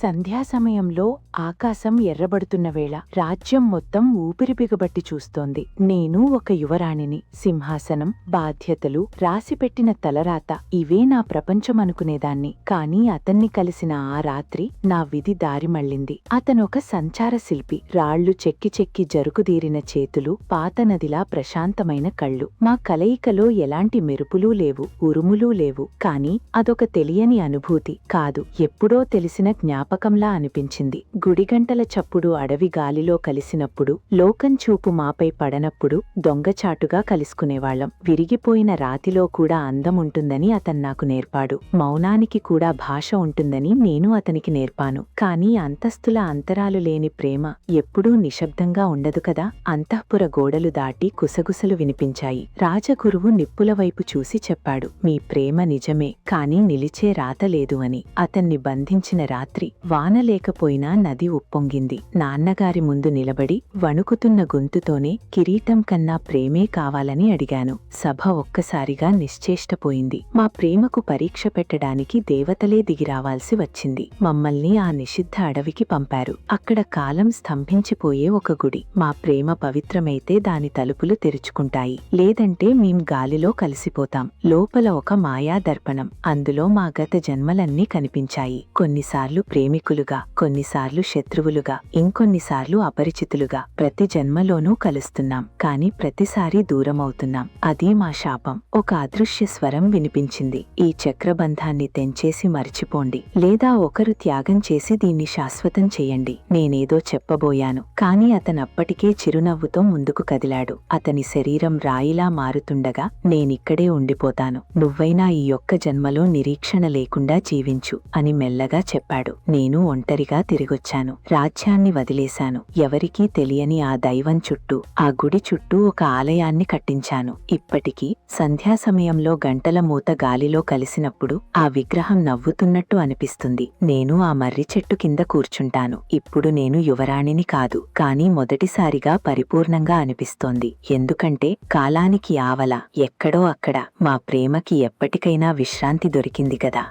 సంధ్యా సమయంలో ఆకాశం ఎర్రబడుతున్న వేళ రాజ్యం మొత్తం ఊపిరి బిగబట్టి చూస్తోంది. నేను ఒక యువరాణిని సింహాసనం బాధ్యతలు రాసిపెట్టిన తలరాత ఇవే నా ప్రపంచమనుకునేదాన్ని కాని అతన్ని కలిసిన ఆ రాత్రి నా విధి దారి మళ్ళింది. అతనొక సంచార శిల్పి. రాళ్ళు చెక్కి చెక్కి జరుకుదీరిన చేతులు పాత నదిలా ప్రశాంతమైన కళ్ళు. మా కలయికలో ఎలాంటి మెరుపులూ లేవు ఉరుములూ లేవు. కాని అదొక తెలియని అనుభూతి కాదు. ఎప్పుడో తెలిసిన జ్ఞాపకంలా అనిపించింది. గుడిగంటల చప్పుడు అడవి గాలిలో కలిసినప్పుడు లోకం చూపు మాపై పడనప్పుడు దొంగచాటుగా కలుసుకునేవాళ్ళం విరిగిపోయిన రాతిలో కూడా అందం ఉంటుందని అతను నాకు నేర్పాడు. మౌనానికి కూడా భాష ఉంటుందని నేను అతనికి నేర్పాను. కాని అంతస్తుల అంతరాలు లేని ప్రేమ ఎప్పుడూ నిశ్శబ్దంగా ఉండదు కదా? అంతఃపుర గోడలు దాటి కుసగుసలు వినిపించాయి. రాజగురువు నిప్పుల వైపు చూసి చెప్పాడు మీ ప్రేమ నిజమే కాని నిలిచే రాత లేదు అని. అతన్ని బంధించిన రాత్రి వాన లేకపోయినా నది ఉప్పొంగింది. నాన్నగారి ముందు నిలబడి వణుకుతున్న గొంతుతోనే కిరీటం కన్నా ప్రేమే కావాలని అడిగాను. సభ ఒక్కసారిగా నిశ్చేష్టపోయింది. మా ప్రేమకు పరీక్ష పెట్టడానికి దేవతలే దిగిరావాల్సి వచ్చింది. మమ్మల్ని ఆ నిషిద్ధ అడవికి పంపారు. అక్కడ కాలం స్తంభించిపోయే ఒక గుడి. మా ప్రేమ పవిత్రమైతే దాని తలుపులు తెరుచుకుంటాయి. లేదంటే మేం గాలిలో కలిసిపోతాం. లోపల ఒక మాయా దర్పణం అందులో మా గత జన్మలన్నీ కనిపించాయి. కొన్నిసార్లు ప్రేమికులుగా కొన్నిసార్లు శత్రువులుగా ఇంకొన్నిసార్లు అపరిచితులుగా ప్రతి జన్మలోనూ కలుస్తున్నాం. కాని ప్రతిసారి దూరమవుతున్నాం. అది మా శాపం. ఒక అదృశ్య స్వరం వినిపించింది. ఈ చక్రబంధాన్ని తెంచేసి మర్చిపోండి. లేదా ఒకరు త్యాగం చేసి దీన్ని శాశ్వతం చేయండి. నేనేదో చెప్పబోయాను. కాని అతనప్పటికే చిరునవ్వుతో ముందుకు కదిలాడు. అతని శరీరం రాయిలా మారుతుండగా నేనిక్కడే ఉండిపోతాను. నువ్వైనా ఈ ఒక్క జన్మలో నిరీక్షణ లేకుండా జీవించు అని మెల్లగా చెప్పాడు. నేను ఒంటరిగా తిరిగొచ్చాను. రాజ్యాన్ని వదిలేశాను. ఎవరికీ తెలియని ఆ దైవం చుట్టూ ఆ గుడి చుట్టూ ఒక ఆలయాన్ని కట్టించాను. ఇప్పటికీ సంధ్యా సమయంలో గంటల మూత గాలిలో కలిసినప్పుడు ఆ విగ్రహం నవ్వుతున్నట్టు అనిపిస్తుంది. నేను ఆ మర్రి చెట్టు కింద కూర్చుంటాను. ఇప్పుడు నేను యువరాణిని కాదు కానీ మొదటిసారిగా పరిపూర్ణంగా అనిపిస్తోంది. ఎందుకంటే కాలానికి ఆవల ఎక్కడో అక్కడ మా ప్రేమకి ఎప్పటికైనా విశ్రాంతి దొరికింది కదా.